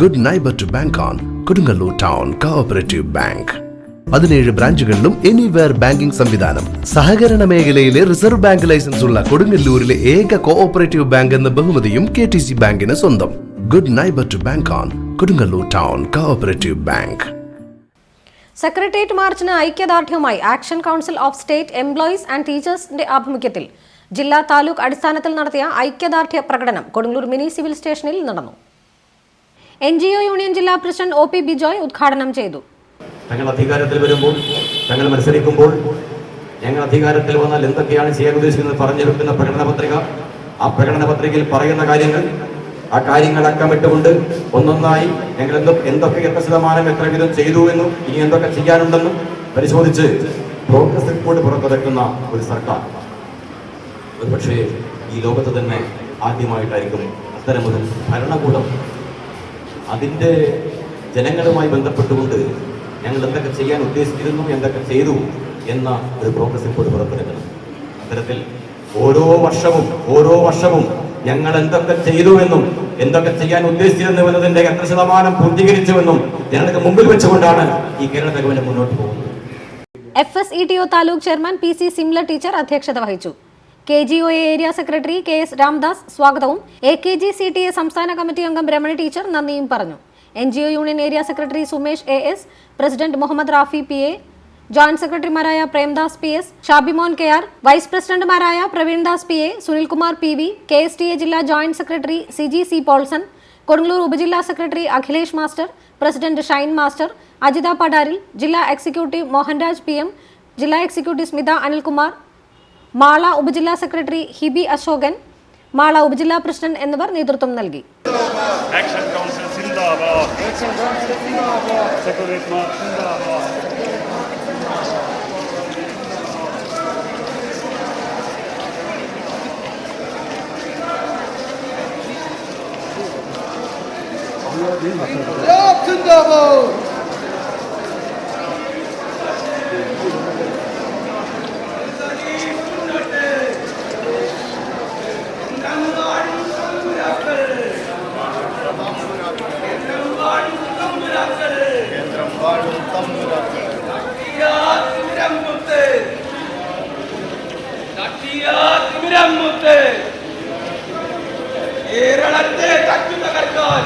Good neighbour to bank on Kodungallur town cooperative bank പതിനേഴ് ബ്രാഞ്ചുകളിലും anywhere banking സംവിധാനം. സഹകരണ മേഖലയിലെ റിസർവ് ബാങ്ക് ലൈസൻസ് ഉള്ള കൊടുങ്ങല്ലൂരിലെ ഏക കോഓപ്പറേറ്റീവ് ബാങ്ക് എന്ന ബഹുമതിയും കെ ടി സി ബാങ്കിന് സ്വന്തം. Good neighbour to bank on Kodungallur town cooperative bank secretariat മാർച്ചിന് ഐക്യദാർഢ്യവുമായി action council of state employees and ടീച്ചേഴ്സിന്റെ ആഭിമുഖ്യത്തിൽ ജില്ലാ താലൂക്ക് അടിസ്ഥാനത്തിൽ നടത്തിയ ഐക്യദാർഢ്യ പ്രകടനം കൊടുങ്ങല്ലൂർ മിനി സിവിൽ സ്റ്റേഷനിൽ നടന്നു. എൻ ജി ഒ യൂണിയൻ ജില്ലാ പ്രസിഡന്റ് ഒ പി ബിജോയ് ഉദ്ഘാടനം ചെയ്തു. ഞങ്ങൾ അധികാരത്തിൽ വരുമ്പോൾ ഞങ്ങൾ മത്സരിക്കുമ്പോൾ ഞങ്ങൾ അധികാരത്തിൽ വന്നാൽ എന്തൊക്കെയാണ് ചെയ്യാൻ ഉദ്ദേശിക്കുന്നത് പറഞ്ഞു വെക്കുന്ന പ്രകടന പത്രിക ആ പ്രകടന പത്രികയിൽ പറയുന്ന കാര്യങ്ങൾ ആ കാര്യങ്ങൾ അക്കമിട്ടുകൊണ്ട് ഒന്നൊന്നായി ഞങ്ങൾ എന്തോ എന്തൊക്കെ എത്ര ശതമാനം എത്ര വിധം ചെയ്തു എന്നും ഇനി എന്തൊക്കെ ചെയ്യാനുണ്ടെന്നും പരിശോധിച്ച് പ്രോഗ്രസ് റിപ്പോർട്ട് പുറത്തിറക്കുന്ന ഒരു സർക്കാർ. ഒരു പക്ഷേ ഈ ലോകത്ത് തന്നെ ആദ്യമായിട്ടായിരിക്കും അത്തരമൊരു ഭരണകൂടം അതിന്റെ ജനങ്ങളുമായി ബന്ധപ്പെട്ടുകൊണ്ട് ഞങ്ങൾ എന്തൊക്കെ ചെയ്യാൻ ഉദ്ദേശിച്ചിരുന്നു എന്തൊക്കെ ചെയ്തു എന്ന ഒരു പ്രോഗ്രസ് റിപ്പോർട്ട് പുറത്തിറക്കണം അത്തരത്തിൽ ഓരോ വർഷവും ഓരോ വർഷവും ഞങ്ങൾ എന്തൊക്കെ ചെയ്തുവെന്നും എന്തൊക്കെ ചെയ്യാൻ ഉദ്ദേശിച്ചിരുന്നു എന്നതിന്റെ എത്ര ശതമാനം പൂർത്തീകരിച്ചുവെന്നും ഞങ്ങൾക്ക് മുമ്പിൽ വെച്ചുകൊണ്ടാണ് ഈ കേരള ഗവൺമെന്റ് മുന്നോട്ട് പോകുന്നത്. F S E T O taluk chairman P C Simla teacher അധ്യക്ഷത വഹിച്ചു. K G O area secretary K S Ramdas സ്വാഗതവും. A K G C T A സംസ്ഥാന കമ്മിറ്റി അംഗം രമണി ടീച്ചർ നന്ദിയും പറഞ്ഞു. N G O union area secretary Sumesh A S president Muhammad Rafi P A joint സെക്രട്ടറിമാരായ Premdas P S Shabimon K R vice പ്രസിഡന്റുമാരായ Pravindas P A Sunilkumar P V K S T A ജില്ലാ joint secretary C G C Paulson Kodungallur ഉപജില്ലാ secretary Akhilesh master president Shine master Ajitha പടാരിൽ ജില്ലാ executive Mohanraj P M ജില്ലാ executive Smitha Anilkumar Mala ഉപജില്ലാ secretary ഹിബി Ashokan Mala ഉപജില്ലാ president എന്നിവർ നേതൃത്വം നൽകി. ആക്ഷൻ കൗൺസിൽ സിന്ദാബാദ് കേരളത്തെ തച്ചു തകർക്കാൻ